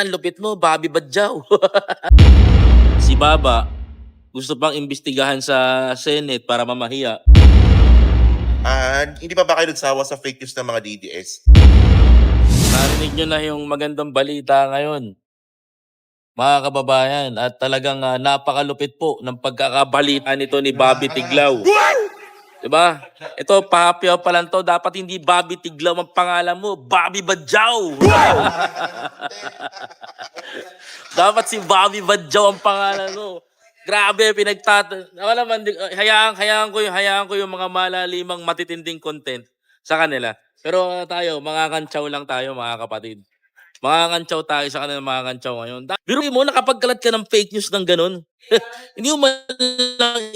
Ang lupit mo, Bobby Badjaw. si Baba, gusto pang imbestigahan sa Senate para mamahiya. Ah, hindi pa ba kayo nagsawa sa fake news ng mga DDS? Narinig nyo na yung magandang balita ngayon. Mga kababayan, at talagang ah, napakalupit po ng pagkakabalita nito ni Bobby Tiglaw. Diba? Ito, pahapyaw pa lang to. Dapat hindi Bobby Tiglaw ang pangalan mo. Bobby Badjaw! Dapat si Bobby Badjaw ang pangalan mo. Grabe, pinagtata... Wala man, di- hayaan, hayaan ko yung, hayaan ko yung mga malalimang matitinding content sa kanila. Pero ah, tayo, mga kantsaw lang tayo, mga kapatid. Mga kantsaw tayo sa kanila, mga kantsaw ngayon. Biro mo, nakapagkalat ka ng fake news ng ganun. Hindi mo man lang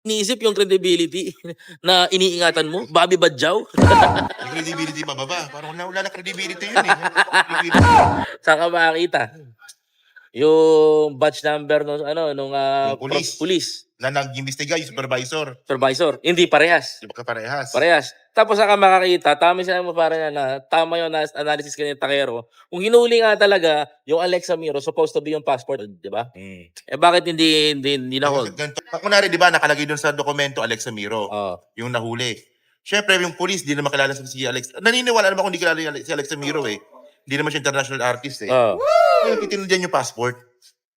iniisip yung credibility na iniingatan mo. Bobby Badjaw. Yung credibility mababa. Parang wala, wala na credibility yun eh. Credibility. Saan ka makakita? Yung batch number nung ano nung ah, Yung police. pro- police na nag-imbestiga yung supervisor. supervisor hindi parehas Di ba kaparehas? parehas tapos saka makakita tama siya mo para na tama yung na- analysis kanina takero kung hinuli nga talaga yung Alexa Miro supposed to be yung passport di ba Hmm. eh bakit hindi hindi hindi na hold Ganito. Kunwari, di ba, nakalagay doon sa dokumento Alexa Miro, oh yung nahuli. Siyempre, yung police, di na makilala si si Alex. Naniniwala naman kung di kilala yung Ale- si Alexa Miro eh. Hindi naman siya international artist eh. oh Ngayon, titindihan yung passport.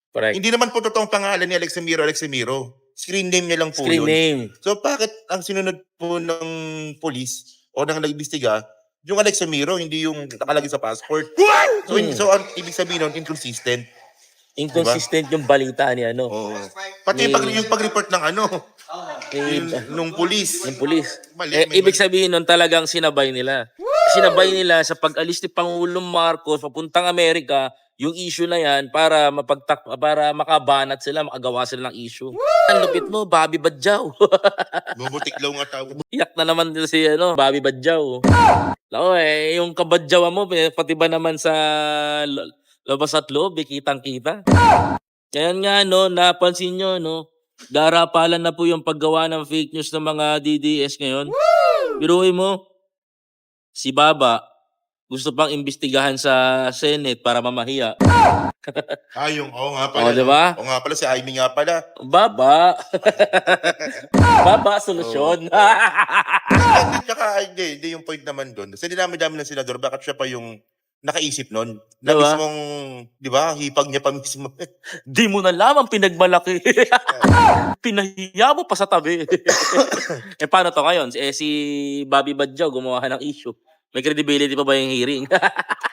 correct Hindi naman po totoong pangalan ni Alexa Miro, Alexa Miro. Screen name niya lang po screen yun. name So bakit ang sinunod po ng police o ng nag-imbestiga, yung Alexa Miro, hindi yung nakalagay sa passport. So, Hmm. so ang ibig sabihin nun, inconsistent. inconsistent yung balita ni ano Oo. Pati yung, pag, yung pag-report ng ano, ni, yung, nung police. ng pulis. Mali, Eh, may ibig sabihin nun talagang sinabay nila. Sinabay nila sa pag-alis ni Pangulong Marcos papuntang Amerika yung issue na yan para mapagtak para makabanat sila, makagawa sila ng issue. Ang lupit mo, Bobby Badjaw. Bubutiklaw nga tawag. Iyak na naman din si ano, Bobby Badjaw. Lako eh, yung kabadjawa mo, eh, pati ba naman sa labas at loob, eh, kitang-kita. Kaya nga, no, napansin nyo, no, darapalan na po yung paggawa ng fake news ng mga DDS ngayon. Biruin mo, si Baba, gusto pang imbestigahan sa Senate para mamahiya. Ah, yung, oo nga pala. O, di ba? Oo nga pala, si Amy nga pala. Baba. Baba, solusyon. Hindi, Tsaka, hindi, hindi yung point naman doon. Kasi dinami-dami ng senador, bakit siya pa yung nakaisip nun? Na Diba? mismong, di ba, hipag niya pa mismo. Di mo na lamang pinagmalaki. Pinahiya mo pa sa tabi. eh paano to ngayon? Eh si Bobby Badjaw gumawa ng issue. May credibility pa ba yung hearing?